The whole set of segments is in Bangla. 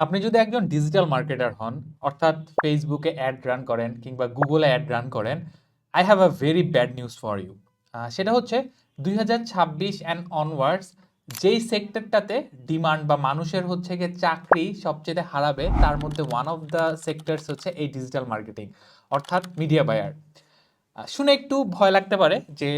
আপনি যদি একজন ডিজিটাল মার্কেটার হন, অর্থাৎ ফেসবুকে অ্যাড রান করেন কিংবা গুগলে অ্যাড রান করেন I have a very bad news for you সেটা হচ্ছে দুই হাজার ছাব্বিশ অ্যান্ড অনওয়ার্ডস যেই সেক্টরটাতে ডিমান্ড বা মানুষের হচ্ছে গিয়ে চাকরি সবচেয়ে হারাবে, তার মধ্যে ওয়ান অফ দ্য সেক্টরস হচ্ছে এই ডিজিটাল মার্কেটিং অর্থাৎ মিডিয়া বায়ার শুনে একটু ভয় লাগতে পারে যে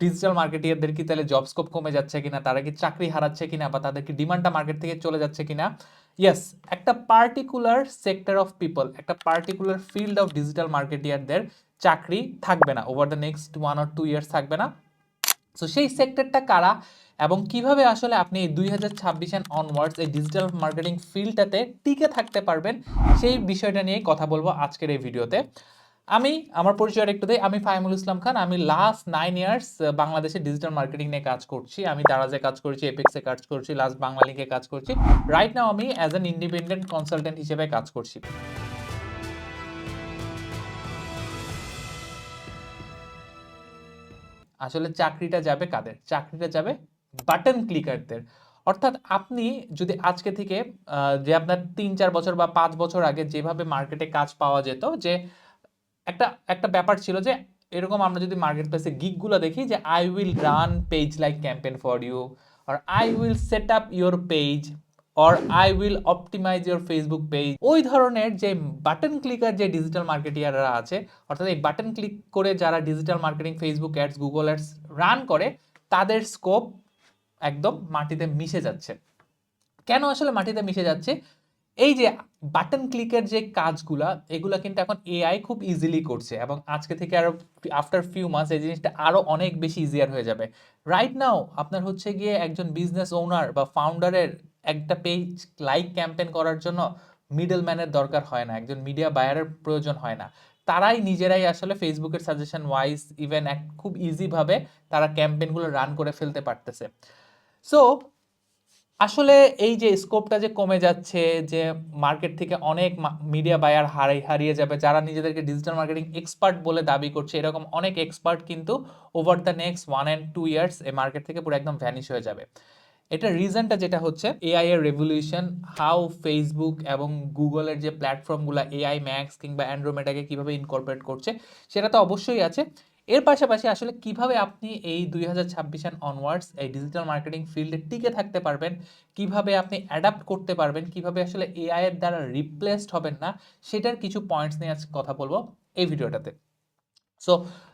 ডিজিটাল মার্কেটিয়ারদের কি তাহলে জব স্কোপ কমে যাচ্ছে কিনা? তারা কি চাকরি হারাচ্ছে কিনা বা তাদের কি ডিমান্ডটা মার্কেট থেকে চলে যাচ্ছে কিনা? ইয়েস একটা পার্টিকুলার সেক্টর অফ পিপল একটা পার্টিকুলার ফিল্ড অফ ডিজিটাল মার্কেটিয়ারদের চাকরি থাকবে না over the next one or two years থাকবে না। সো সেই সেক্টরটা কারা এবং কীভাবে আসলে আপনি এই দুই হাজার ছাব্বিশ অ্যান্ড অনওয়ার্ডস এই ডিজিটাল মার্কেটিং ফিল্ডটাতে টিকে থাকতে পারবেন, সেই বিষয়টা নিয়েই কথা বলব আজকের এই ভিডিওতে আমি, আমার পরিচয় একটু দিই, আমি ফাহিমুল ইসলাম খান, আমি লাস্ট নাইন ইয়ার্স বাংলাদেশে ডিজিটাল মার্কেটিং নিয়ে কাজ করছি, আমি দারাজে কাজ করছি এপিক্সে কাজ করছি লাস্ট বাংলা লিগে কাজ করছি রাইট নাও আমি অ্যাজ অ্যান ইন্ডিপেন্ডেন্ট কনসালটেন্ট হিসেবে কাজ করছি। আসলে চাকরিটা যাবে কাদের? চাকরিটা যাবে বাটন ক্লিকারদের অর্থাৎ আপনি যদি আজকে থেকে যে আপনার তিন চার বছর বা পাঁচ বছর আগে যেভাবে মার্কেটে কাজ পাওয়া যেত, যে একটা একটা ব্যাপার ছিল যে এরকম আমরা যদি মার্কেট প্লেসে গিকগুলো দেখি যে I will run page like campaign for you or I will set up your page or I will optimize your Facebook page ওই ধরনের যে বাটন ক্লিকার যে ডিজিটাল মার্কেটিয়াররা আছে, অর্থাৎ এই বাটন ক্লিক করে যারা digital marketing Facebook ads Google ads run করে, তাদের স্কোপ একদম মাটিতে মিশে যাচ্ছে। কেন আসলে মাটিতে মিশে যাচ্ছে? এই যে বাটন ক্লিকের যে কাজগুলা, এগুলা কিন্তু এখন এআই খুব ইজিলি করছে এবং আজকে থেকে আরও আফটার ফিউ মাস এই জিনিসটা আরও অনেক বেশি ইজিয়ার হয়ে যাবে। রাইট নাও আপনার হচ্ছে গিয়ে একজন বিজনেস ওনার বা ফাউন্ডারের একটা পেজ লাইক ক্যাম্পেন করার জন্য মিডল ম্যানের দরকার হয় না, একজন মিডিয়া বায়ারের প্রয়োজন হয় না। তারাই নিজেরাই আসলে ফেসবুকের সাজেশন ওয়াইজ ইভেন এক খুব ইজিভাবে তারা ক্যাম্পেনগুলো রান করে ফেলতে পারতেছে। সো আসলে এই যে স্কোপটা যে কমে যাচ্ছে, যে মার্কেট থেকে অনেক মিডিয়া বায়ার হারাই, হারিয়ে যাবে, যারা নিজেদেরকে ডিজিটাল মার্কেটিং এক্সপার্ট বলে দাবি করছে, এরকম অনেক এক্সপার্ট কিন্তু over the next one and two years এই মার্কেট থেকে পুরো একদম ভ্যানিশ হয়ে যাবে। এটা রিজনটা যেটা হচ্ছে এআই এর রেভলিউশন হাউ ফেসবুক এবং গুগলের যে প্ল্যাটফর্মগুলো এআই ম্যাক্স কিংবা অ্যান্ড্রোমেটাকে কীভাবে ইনকর্পোরেট করছে, সেটা তো অবশ্যই আছে। এর পাশাপাশি আসলে কীভাবে আপনি এই দুই হাজার ছাব্বিশ অ্যান্ড অনওয়ার্ডস এই ডিজিটাল মার্কেটিং ফিল্ডে টিকে থাকতে পারবেন, কীভাবে আপনি অ্যাডাপ্ট করতে পারবেন, কীভাবে আসলে এআই এর দ্বারা রিপ্লেসড হবেন না, সেটার কিছু পয়েন্টস নিয়ে আজকে কথা বলব এই ভিডিওটাতে। সো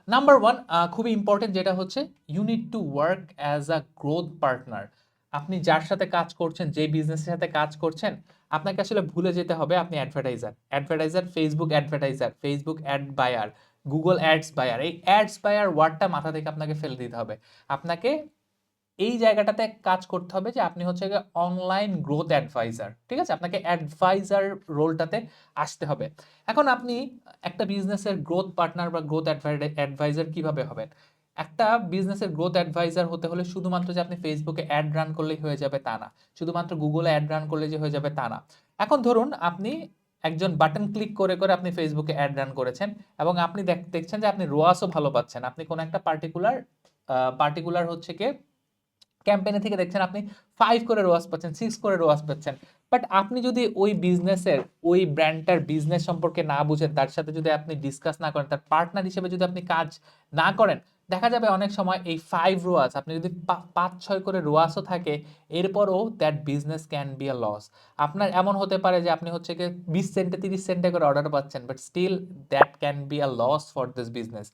নাম্বার ওয়ান খুবই ইম্পর্টেন্ট যেটা হচ্ছে you need to work as a growth partner আপনি যার সাথে কাজ করছেন যে বিজনেসের সাথে কাজ করছেন, আপনাকে আসলে ভুলে যেতে হবে, আপনি advertiser advertiser Facebook advertiser Facebook ad buyer Google ads buyer এই অ্যাডস বায়ার ওয়ার্ডটা মাথা থেকে আপনাকে ফেলে দিতে হবে। আপনাকে এই জায়গাটাতে কাজ করতে হবে যে আপনি হচ্ছে অনলাইন গ্রোথ অ্যাডভাইজার ঠিক আছে? আপনাকে অ্যাডভাইজার রোলটাতে আসতে হবে। এখন আপনি একটা বিজনেসের গ্রোথ পার্টনার বা গ্রোথ অ্যাডভাইজার কীভাবে হবেন? একটা বিজনেসের গ্রোথ অ্যাডভাইজার হতে হলে শুধুমাত্র যে আপনি ফেসবুকে অ্যাড রান করলেই হয়ে যাবে তা না। শুধুমাত্র গুগলে অ্যাড রান করলে যে হয়ে যাবে তা না। এখন ধরুন আপনি একজন বাটন ক্লিক করে করে আপনি ফেসবুকে অ্যাড রান করেছেন এবং আপনি দেখ- দেখছেন যে আপনি রোয়াসও ভালো পাচ্ছেন। আপনি কোনো একটা পার্টিকুলার পার্টিকুলার হচ্ছে কি ক্যাম্পেইনে থেকে দেখছেন আপনি ফাইভ করে রোয়াস পাচ্ছেন সিক্স করে রোয়াস পাচ্ছেন। বাট আপনি যদি ওই বিজনেসের ওই ব্র্যান্ডটার বিজনেস সম্পর্কে না বুঝেন, তার সাথে যদি আপনি ডিসকাস না করেন, তার পার্টনার হিসেবে যদি আপনি কাজ না করেন দেখা যাবে অনেক সময় এই ফাইভ রোয়াস আপনি যদি পাঁচ, ছয় করে রোয়াসও থাকে, এরপরও that business can be a loss আপনার এমন হতে পারে যে আপনি হচ্ছে কি বিশ সেন্টে তিরিশ সেন্টে করে অর্ডার পাচ্ছেন but still that can be a loss for this business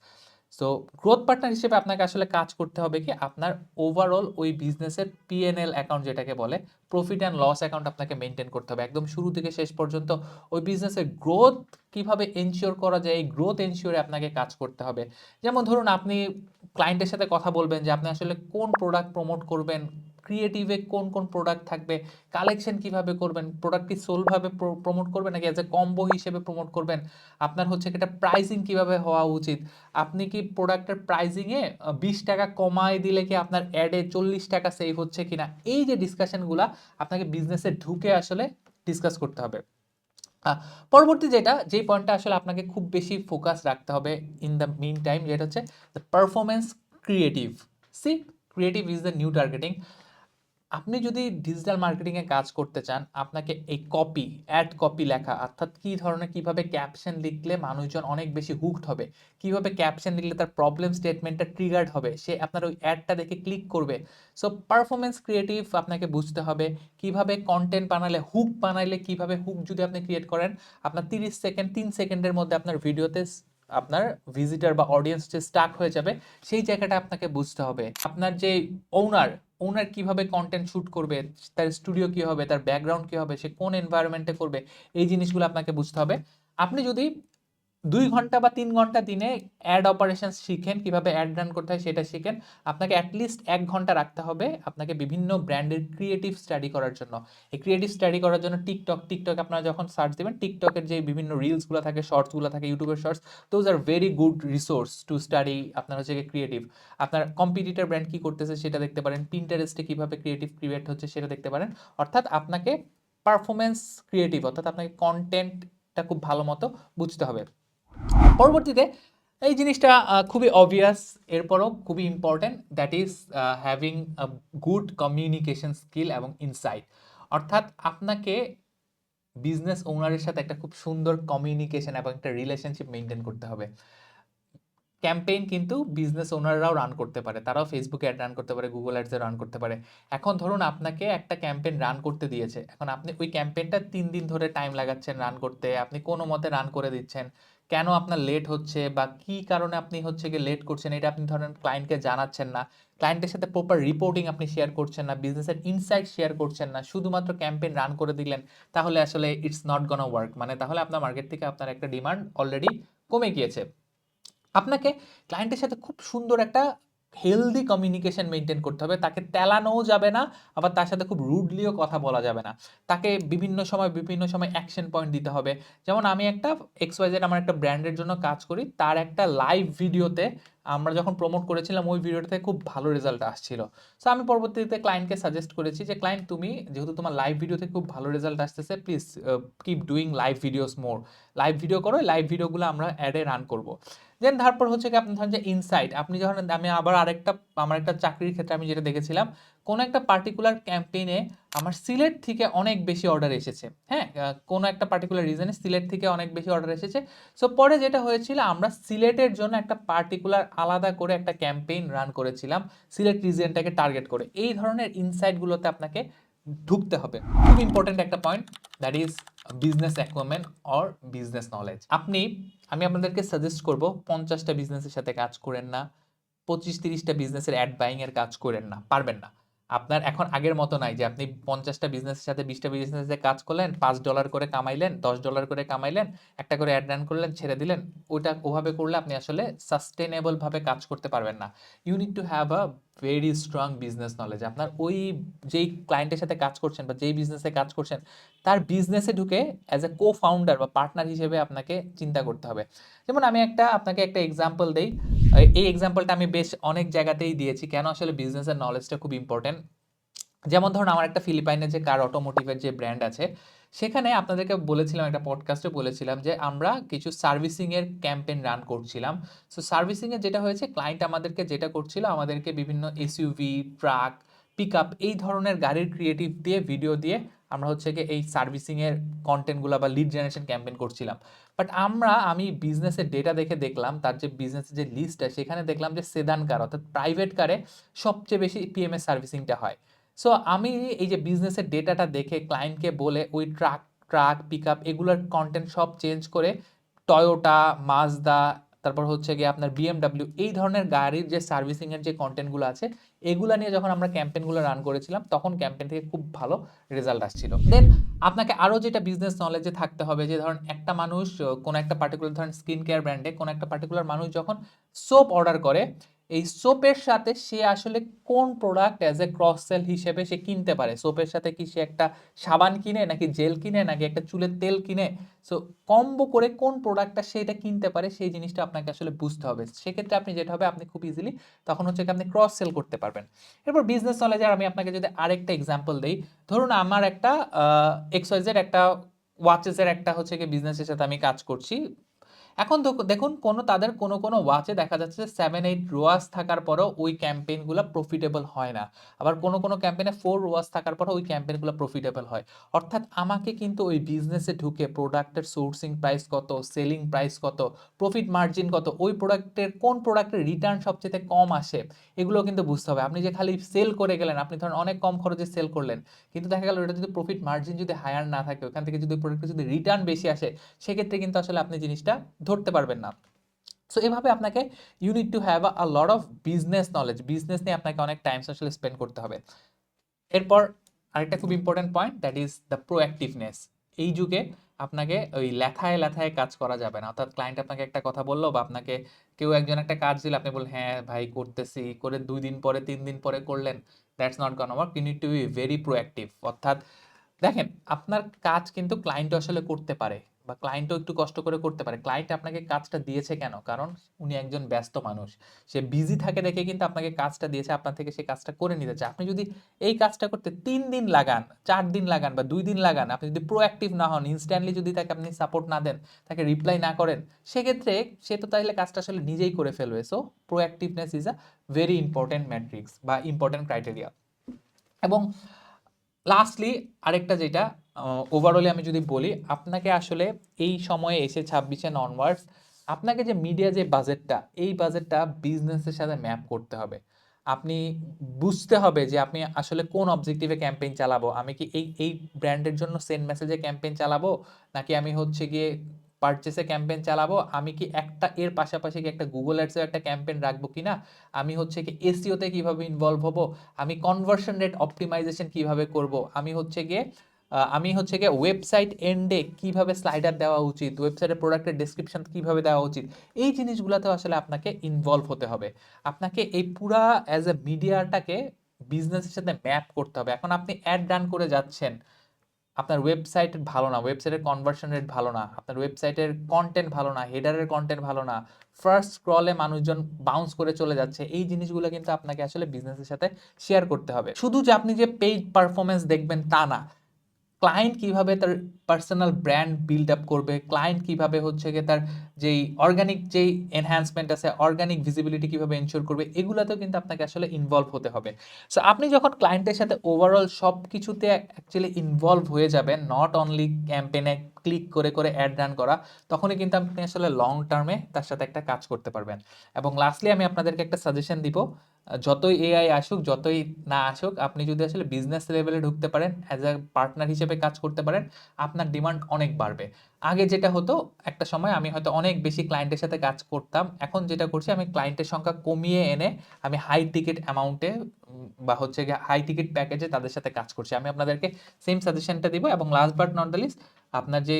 so growth partner হিসেবে আপনাকে আসলে কাজ করতে হবে কি? আপনার ওভারঅল ওই বিজনেসের পিএনএল অ্যাকাউন্ট যেটাকে বলে প্রফিট অ্যান্ড লস অ্যাকাউন্ট আপনাকে মেনটেন করতে হবে। একদম শুরু থেকে শেষ পর্যন্ত ওই বিজনেসের গ্রোথ কীভাবে এনশিওর করা যায়, এই গ্রোথ এনশিওরে আপনাকে কাজ করতে হবে। যেমন ধরুন, আপনি ক্লায়েন্টের সাথে কথা বলবেন যে, আপনি আসলে কোন প্রোডাক্ট প্রমোট করবেন ক্রিয়েটিভে কোন কোন প্রোডাক্ট থাকবে কালেকশন কীভাবে করবেন প্রোডাক্ট কি সোলভাবে প্রমোট করবেন নাকি অ্যাজ এ কম্বো হিসেবে প্রমোট করবেন? আপনার হচ্ছে এটা প্রাইসিং কীভাবে হওয়া উচিত? আপনি কি প্রোডাক্টের প্রাইজিংয়ে বিশ টাকা কমায় দিলে কি আপনার অ্যাডে চল্লিশ টাকা সেভ হচ্ছে কিনা? এই যে ডিসকাশনগুলো আপনাকে বিজনেসে ঢুকে আসলে ডিসকাস করতে হবে। পরবর্তী যেটা, যেই পয়েন্টটা আসলে আপনাকে খুব বেশি ফোকাস রাখতে হবে ইন দ্য মিন টাইম যেটা হচ্ছে the performance creative see creative is the new targeting আপনি যদি ডিজিটাল মার্কেটিংয়ে কাজ করতে চান, আপনাকে এই কপি অ্যাড কপি লেখা, অর্থাৎ কী ধরনের, কীভাবে ক্যাপশন লিখলে মানুষজন অনেক বেশি হুকড হবে, কীভাবে ক্যাপশন লিখলে তার প্রবলেম স্টেটমেন্টটা ট্রিগার্ড হবে, সে আপনার ওই অ্যাডটা দেখে ক্লিক করবে। সো পারফরমেন্স ক্রিয়েটিভ আপনাকে বুঝতে হবে, কীভাবে কন্টেন্ট বানালে হুক বানাইলে কীভাবে হুক যদি আপনি ক্রিয়েট করেন, আপনার তিরিশ সেকেন্ড তিন সেকেন্ডের মধ্যে আপনার ভিডিওতে আপনার ভিজিটার বা অডিয়েন্স যে স্টাক হয়ে যাবে, সেই জায়গাটা আপনাকে বুঝতে হবে। আপনার যে ওনার ওনার কীভাবে কন্টেন্ট শ্যুট করবে, তার স্টুডিও কী হবে, তার ব্যাকগ্রাউন্ড কি হবে, সে কোন এনভায়রনমেন্টে করবে, এই জিনিসগুলো আপনাকে বুঝতে হবে। আপনি যদি দুই ঘণ্টা বা তিন ঘণ্টা দিনে অ্যাড অপারেশন শিখেন, কীভাবে অ্যাড রান করতে হয় সেটা শিখেন। আপনাকে অ্যাটলিস্ট এক ঘণ্টা রাখতে হবে আপনাকে বিভিন্ন ব্র্যান্ডের ক্রিয়েটিভ স্টাডি করার জন্য। এই ক্রিয়েটিভ স্টাডি করার জন্য টিকটক টিকটক আপনারা যখন সার্চ দেবেন টিকটকের যে বিভিন্ন রিলসগুলো থাকে শর্টসগুলো থাকে ইউটিউবের shorts those are very good resource to study আপনার হচ্ছে ক্রিয়েটিভ আপনার কম্পিটিটার ব্র্যান্ড কী করতেছে সেটা দেখতে পারেন পিন্টারেস্টে কীভাবে ক্রিয়েটিভ ক্রিয়েট হচ্ছে সেটা দেখতে পারেন। অর্থাৎ আপনাকে পারফরমেন্স ক্রিয়েটিভ অর্থাৎ আপনাকে কন্টেন্টটা খুব ভালো মতো বুঝতে হবে। পরবর্তীতে এই জিনিসটা খুবই অবভিয়াস এরপরও খুবই important that is having good communication skill এবং ইনসাইট অর্থাৎ আপনাকে বিজনেস ওনারের সাথে একটা খুব সুন্দর কমিউনিকেশন এবং একটা রিলেশনশিপ মেনটেন করতে হবে। ক্যাম্পেইন কিন্তু বিজনেস ওনাররাও রান করতে পারে। তারাও ফেসবুকে অ্যাড রান করতে পারে গুগল অ্যাডসে রান করতে পারে। এখন ধরুন আপনাকে একটা ক্যাম্পেইন রান করতে দিয়েছে। এখন আপনি ওই ক্যাম্পেইনটা তিন দিন ধরে টাইম লাগাচ্ছেন রান করতে। আপনি কোনো মতে রান করে দিচ্ছেন। কেন আপনার লেট হচ্ছে বা কি কারণে আপনি হচ্ছে গিয়ে লেট করছেন এটা আপনি ধরেন ক্লায়েন্টকে জানাচ্ছেন না। ক্লায়েন্টের সাথে প্রপার রিপোর্টিং আপনি শেয়ার করছেন না বিজনেসের ইনসাইট শেয়ার করছেন না। শুধুমাত্র ক্যাম্পেইন রান করে দিলেন, তাহলে আসলে ইটস নট গনা ওয়ার্ক মানে তাহলে আপনার মার্কেট থেকে আপনার একটা ডিমান্ড অলরেডি কমে গিয়েছে। আপনাকে ক্লায়েন্টের সাথে খুব সুন্দর একটা হেলদি কমিউনিকেশন মেনটেন করতে হবে। তাকে তেলানোও যাবে না, আবার তার সাথে খুব রুডলিও কথা বলা যাবে না। তাকে বিভিন্ন সময় বিভিন্ন সময় অ্যাকশন পয়েন্ট দিতে হবে। যেমন আমি একটা এক্সওয়াইজেড আমার একটা ব্র্যান্ডের জন্য কাজ করি, তার একটা লাইভ ভিডিওতে আমরা যখন প্রমোট করেছিলাম, ওই ভিডিওটাতে খুব ভালো রেজাল্ট আসছিল। সো আমি পরবর্তীতে ক্লায়েন্টকে সাজেস্ট করেছি যে ক্লায়েন্ট তুমি যেহেতু তোমার লাইভ ভিডিওতে খুব ভালো রেজাল্ট আসতেছে please keep doing live videos more live video করো লাইভ ভিডিওগুলো আমরা অ্যাডে রান করব। দেন তারপর হচ্ছে কি আপনি ধরেন যে ইনসাইট আপনি যখন আমি আবার আরেকটা, আমার একটা চাকরির ক্ষেত্রে আমি যেটা দেখেছিলাম, কোনো একটা পার্টিকুলার ক্যাম্পেইনে আমার সিলেট থেকে অনেক বেশি অর্ডার এসেছে। হ্যাঁ কোনো একটা পার্টিকুলার রিজনে সিলেট থেকে অনেক বেশি অর্ডার এসেছে। সো পরে যেটা হয়েছিল, আমরা সিলেটের জন্য একটা পার্টিকুলার আলাদা করে একটা ক্যাম্পেইন রান করেছিলাম, সিলেট রিজনটাকে টার্গেট করে। এই ধরনের ইনসাইটগুলোতে আপনাকে ঢুকতে হবে। খুব ইম্পর্টেন্ট একটা point that is business acumen or business knowledge আপনি, আমি আপনাদেরকে সাজেস্ট করব, পঞ্চাশটা বিজনেসের সাথে কাজ করেন না, পঁচিশ তিরিশটা বিজনেসের অ্যাড বাইংয়ের কাজ করেন না, পারবেন না। আপনার এখন আগের মতো নাই যে আপনি পঞ্চাশটা বিজনেসের সাথে বিশটা বিজনেসে কাজ করলেন, পাঁচ ডলার করে কামাইলেন, দশ ডলার করে কামাইলেন, একটা করে অ্যাড রান করলেন, ছেড়ে দিলেন ওইটা ওভাবে করলে আপনি আসলে সাস্টেনেবল ভাবে কাজ করতে পারবেন না। You need to have a very strong business knowledge আপনার ওই যেই ক্লায়েন্টের সাথে কাজ করছেন বা যেই বিজনেসে কাজ করছেন, তার বিজনেসে ঢুকে অ্যাজ এ কো ফাউন্ডার বা পার্টনার হিসেবে আপনাকে চিন্তা করতে হবে। যেমন আমি একটা, আপনাকে একটা এক্সাম্পল দেই। এই- এক্সাম্পলটা আমি বেশ অনেক জায়গাতেই দিয়েছি। কেন? আসলে বিজনেসের নলেজটা খুব ইম্পর্টেন্ট যেমন ধরুন, আমার একটা ফিলিপাইনের যে কার অটোমোটিভের যে ব্র্যান্ড আছে, সেখানে আপনাদেরকে বলেছিলাম, একটা পডকাস্টে বলেছিলাম যে, আমরা কিছু সার্ভিসিংয়ের ক্যাম্পেইন রান করছিলাম। সো সার্ভিসিংয়ে যেটা হয়েছে ক্লায়েন্ট আমাদেরকে যেটা করছিল, আমাদেরকে বিভিন্ন এসইউভি ট্রাক পিক এই ধরনের গাড়ির ক্রিয়েটিভ দিয়ে ভিডিও দিয়ে আমরা হচ্ছে কি এই সার্ভিসিংয়ের কন্টেন্টগুলো বা লিড জেনারেশন ক্যাম্পেইন করছিলাম। বাট আমরা, আমি বিজনেসের ডেটা দেখে দেখলাম, তার যে বিজনেসের যে লিস্টটা সেখানে দেখলাম যে সেদান কার অর্থাৎ প্রাইভেট কারে সবচেয়ে বেশি পিএমএস সার্ভিসিংটা হয়। সো আমি এই যে বিজনেসের ডেটাটা দেখে ক্লায়েন্টকে বলে, ওই ট্রাক ট্রাক পিক আপ এগুলোর কন্টেন্ট সব চেঞ্জ করে টয়োটা মাজদা তারপর হচ্ছে গিয়ে আপনার বিএমডাব্লিউ এই ধরনের গাড়ির যে সার্ভিসিংয়ের যে কন্টেন্টগুলো আছে, এগুলো নিয়ে যখন আমরা ক্যাম্পেনগুলো রান করেছিলাম, তখন ক্যাম্পেন থেকে খুব ভালো রেজাল্ট আসছিল। দেন আপনাকে আরও যেটা বিজনেস নলেজে থাকতে হবে যে ধরুন একটা মানুষ, কোনো একটা পার্টিকুলার ধরেন স্কিন কেয়ার ব্র্যান্ডে কোনো একটা পার্টিকুলার মানুষ যখন সোপ অর্ডার করে এই সোপের সাথে সে আসলে কোন product as a cross sell হিসেবে সে কিনতে পারে? সোপের সাথে কি সে একটা সাবান কিনে নাকি জেল কিনে নাকি একটা চুলের তেল কিনে? সো কম্বো করে কোন প্রোডাক্টটা সেটা কিনতে পারে সেই জিনিসটা আপনাকে আসলে বুঝতে হবে। সেক্ষেত্রে আপনি যেটা হবে, আপনি খুব ইজিলি তখন হচ্ছে আপনি ক্রস সেল করতে পারবেন। এরপর বিজনেস নলেজের আমি আপনাকে যদি আরেকটা এক্সাম্পল দিই, ধরুন আমার একটা এক্সওয়াইজের একটা ওয়াচেসের একটা হচ্ছে কি বিজনেসের সাথে আমি কাজ করছি। এখন দেখো- দেখুন, কোনো তাদের কোনো কোনো ওয়াচে দেখা যাচ্ছে সেভেন এইট রোয়াস থাকার পরেও ওই ক্যাম্পেইনগুলো প্রফিটেবল হয় না। আবার কোনো কোনো ক্যাম্পেইনে ফোর রোয়াস থাকার পরও ওই ক্যাম্পেইনগুলো প্রফিটেবল হয়। অর্থাৎ আমাকে কিন্তু ওই বিজনেসে ঢুকে প্রোডাক্টের সোর্সিং প্রাইস কত সেলিং প্রাইস কত প্রফিট মার্জিন কত, ওই প্রোডাক্টের কোন প্রোডাক্টের রিটার্ন সবচেয়ে কম আসে এগুলো কিন্তু বুঝতে হবে। আপনি যে খালি সেল করে গেলেন, আপনি ধরেন অনেক কম খরচে সেল করলেন, কিন্তু দেখা গেল এটা যদি প্রফিট মার্জিন যদি হায়ার না থাকে, ওখান থেকে যদি প্রোডাক্টের যদি রিটার্ন বেশি আসে, সেক্ষেত্রে কিন্তু আসলে আপনি জিনিসটা ধরতে পারবেন না। সো এভাবে আপনাকে you need to have a lot of business knowledge business নিয়ে আপনাকে অনেক টাইম আসলে স্পেন্ড করতে হবে। এরপর আরেকটা খুব important point that is the proactiveness এই যুগে আপনাকে ওই লেথায় লেথায় কাজ করা যাবে না। অর্থাৎ ক্লায়েন্ট আপনাকে একটা কথা বলল বা আপনাকে কেউ একজন একটা কাজ দিলে, আপনি বললেন হ্যাঁ ভাই, করতেছি। করে দুই দিন পরে, তিন দিন পরে করলেন that's not gonna work you need to be very proactive অর্থাৎ দেখেন, আপনার কাজ কিন্তু ক্লায়েন্ট আসলে করতে পারে। বা ক্লায়েন্টও একটু কষ্ট করে করতে পারে। ক্লায়েন্ট আপনাকে কাজটা দিয়েছে কেন? কারণ উনি একজন ব্যস্ত মানুষ। সে বিজি থাকে দেখে কিন্তু আপনাকে কাজটা দিয়েছে, আপনার থেকে সে কাজটা করে নিতে চায় আপনি যদি এই কাজটা করতে তিন দিন লাগান, চার দিন লাগান বা দুই দিন লাগান, আপনি যদি প্রোঅ্যাক্টিভ না হন ইনস্ট্যান্টলি যদি তাকে আপনি সাপোর্ট না দেন, তাকে রিপ্লাই না করেন, সেক্ষেত্রে সে তো তাহলে কাজটা আসলে নিজেই করে ফেলবে। So proactiveness is a very important matrix বা ইম্পর্ট্যান্ট ক্রাইটেরিয়া এবং লাস্টলি আরেকটা যেটা ওভারঅলি আমি যদি বলি, আপনাকে আসলে এই সময়ে এসে ছাব্বিশে অনওয়ার্ডস আপনাকে যে মিডিয়া যে বাজেটটা এই বাজেটটা বিজনেসের সাথে ম্যাপ করতে হবে। আপনি বুঝতে হবে যে আপনি আসলে কোন অবজেক্টিভে ক্যাম্পেইন চালাবো। আমি কি এই এই ব্র্যান্ডের জন্য সেন্ড মেসেজে ক্যাম্পেইন চালাবো? নাকি আমি হচ্ছে গিয়ে পারচেসে ক্যাম্পেইন চালাবো? আমি কি একটা, এর পাশাপাশি কি একটা গুগল অ্যাডসেও একটা ক্যাম্পেইন রাখব কি না আমি হচ্ছে কি এসিওতে কীভাবে ইনভলভ হব? আমি কনভার্সন রেট অপটিমাইজেশন কীভাবে করব? আমি হচ্ছে গিয়ে আমি হচ্ছে গিয়ে ওয়েবসাইট এন্ডে কীভাবে স্লাইডার দেওয়া উচিত ওয়েবসাইটের প্রোডাক্টের ডেসক্রিপশন কীভাবে দেওয়া উচিত, এই জিনিসগুলোতেও আসলে আপনাকে ইনভলভ হতে হবে। আপনাকে এই পুরা অ্যাজ এ মিডিয়াটাকে বিজনেসের সাথে ম্যাপ করতে হবে। এখন আপনি অ্যাড রান করে যাচ্ছেন, আপনার ওয়েবসাইট ভালো না ওয়েবসাইটের কনভার্সন রেট ভালো না, আপনার ওয়েবসাইটের কন্টেন্ট ভালো না হেডারের কন্টেন্ট ভালো না ফার্স্ট স্ক্রলে মানুষজন বাউন্স করে চলে যাচ্ছে, এই জিনিসগুলো কিন্তু আপনাকে আসলে বিজনেসের সাথে শেয়ার করতে হবে। শুধু যে আপনি যে পেইড পারফরমেন্স দেখবেন তা না ক্লায়েন্ট কীভাবে তার পার্সোনাল ব্র্যান্ড বিল্ড আপ করবে ক্লায়েন্ট কীভাবে হচ্ছে গিয়ে তার যেই অর্গানিক যেই এনহ্যান্সমেন্ট আছে অর্গানিক ভিজিবিলিটি কীভাবে এনশোর করবে, এগুলাতেও কিন্তু আপনাকে আসলে ইনভলভ হতে হবে। সো আপনি যখন ক্লায়েন্টের সাথে ওভারঅল সব কিছুতে অ্যাকচুয়ালি ইনভলভ হয়ে যাবেন নট অনলি ক্যাম্পেনে ক্লিক করে করে অ্যাড রান করা, তখনই কিন্তু আপনি আসলে লং টার্মে তার সাথে একটা কাজ করতে পারবেন। এবং লাস্টলি আমি আপনাদেরকে একটা সাজেশন দিব যতই এআই আসুক, যতই না আসুক, আপনি যদি আসলে বিজনেস লেভেলে ঢুকতে পারেন অ্যাজ আ পার্টনার হিসেবে কাজ করতে পারেন, আপনার ডিমান্ড অনেক বাড়বে। আগে যেটা হতো, একটা সময় আমি হয়তো অনেক বেশি ক্লায়েন্টের সাথে কাজ করতাম, এখন যেটা করছি, আমি ক্লায়েন্টের সংখ্যা কমিয়ে এনে আমি হাই টিকিট অ্যামাউন্টে বা হচ্ছে গিয়ে হাই টিকিট প্যাকেজে তাদের সাথে কাজ করছি। আমি আপনাদেরকে সেম সাজেশনটা দিব এবং last but not the least আপনার যে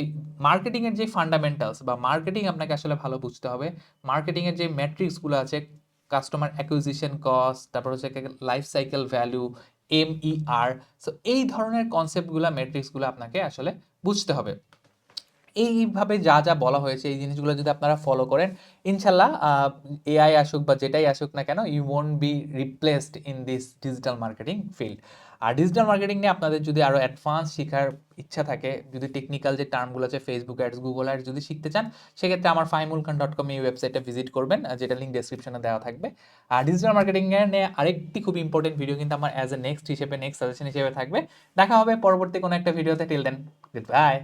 মার্কেটিংয়ের যে ফান্ডামেন্টালস বা মার্কেটিং আপনাকে আসলে ভালো বুঝতে হবে। মার্কেটিংয়ের যে ম্যাট্রিক্সগুলো আছে কাস্টমার অ্যাকুইজিশন কস্ট তারপর হচ্ছে life cycle value M E R so এই ধরনের কনসেপ্টগুলো ম্যাট্রিক্সগুলো আপনাকে আসলে বুঝতে হবে। এইভাবে যা যা বলা হয়েছে, এই জিনিসগুলো যদি আপনারা ফলো করেন, ইনশাল্লাহ এআই আসুক বা যেটাই আসুক না কেন you won't be replaced in this digital marketing field R digital marketing নিয়ে আপনাদের যদি আরও অ্যাডভান্স শেখার ইচ্ছা থাকে, যদি টেকনিক্যাল যে টার্মগুলো আছে ফেসবুক অ্যাডস গুগল অ্যাডস যদি শিখতে চান, সেক্ষেত্রে আমার ফাইমুল খান ডট কম এই ওয়েবসাইটে ভিজিট করবেন যেটা লিঙ্ক ডেসক্রিপশনে দেওয়া থাকবে। আর ডিজিটাল মার্কেটিং নিয়ে আরেকটি খুব ইম্পর্টেন্ট ভিডিও কিন্তু আমার অ্যাজ এ নেক্সট হিসেবে নেক্সট সাজেশন হিসেবে থাকবে। দেখা হবে পরবর্তী কোনো একটা ভিডিওতে টিল দেন গুড বাই